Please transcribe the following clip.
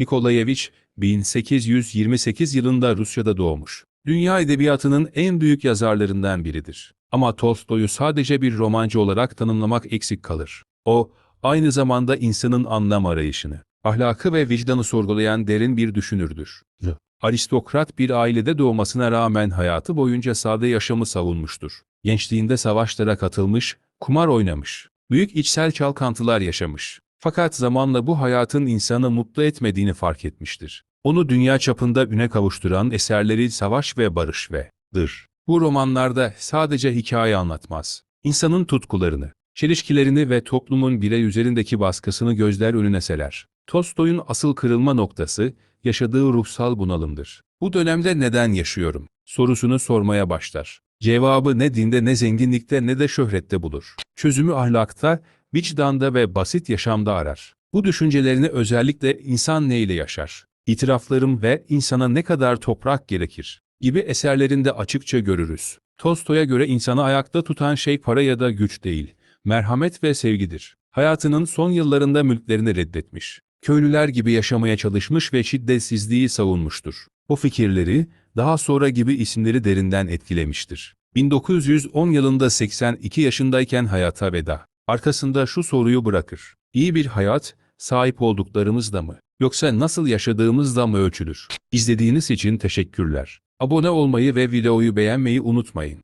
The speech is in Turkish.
Nikolayevich, 1828 yılında Rusya'da doğmuş. Dünya edebiyatının en büyük yazarlarından biridir. Ama Tolstoy'u sadece bir romancı olarak tanımlamak eksik kalır. O, aynı zamanda insanın anlam arayışını, ahlakı ve vicdanı sorgulayan derin bir düşünürdür. Ya. Aristokrat bir ailede doğmasına rağmen hayatı boyunca sade yaşamı savunmuştur. Gençliğinde savaşlara katılmış, kumar oynamış, büyük içsel çalkantılar yaşamış. Fakat zamanla bu hayatın insanı mutlu etmediğini fark etmiştir. Onu dünya çapında üne kavuşturan eserleri Savaş ve Barış ve Dır. Bu romanlarda sadece hikaye anlatmaz. İnsanın tutkularını, çelişkilerini ve toplumun birey üzerindeki baskısını gözler önüne serer. Tolstoy'un asıl kırılma noktası, yaşadığı ruhsal bunalımdır. Bu dönemde neden yaşıyorum? sorusunu sormaya başlar. Cevabı ne dinde ne zenginlikte ne de şöhrette bulur. Çözümü ahlakta, vicdanda ve basit yaşamda arar. Bu düşüncelerini özellikle insan neyle yaşar? İtiraflarım ve insana ne kadar toprak gerekir? gibi eserlerinde açıkça görürüz. Tolstoy'a göre insanı ayakta tutan şey para ya da güç değil, merhamet ve sevgidir. Hayatının son yıllarında mülklerini reddetmiş. Köylüler gibi yaşamaya çalışmış ve şiddetsizliği savunmuştur. O fikirleri, daha sonra gibi isimleri derinden etkilemiştir. 1910 yılında 82 yaşındayken hayata veda. Arkasında şu soruyu bırakır. İyi bir hayat, sahip olduklarımızda mı? Yoksa nasıl yaşadığımızda mı ölçülür? İzlediğiniz için teşekkürler. Abone olmayı ve videoyu beğenmeyi unutmayın.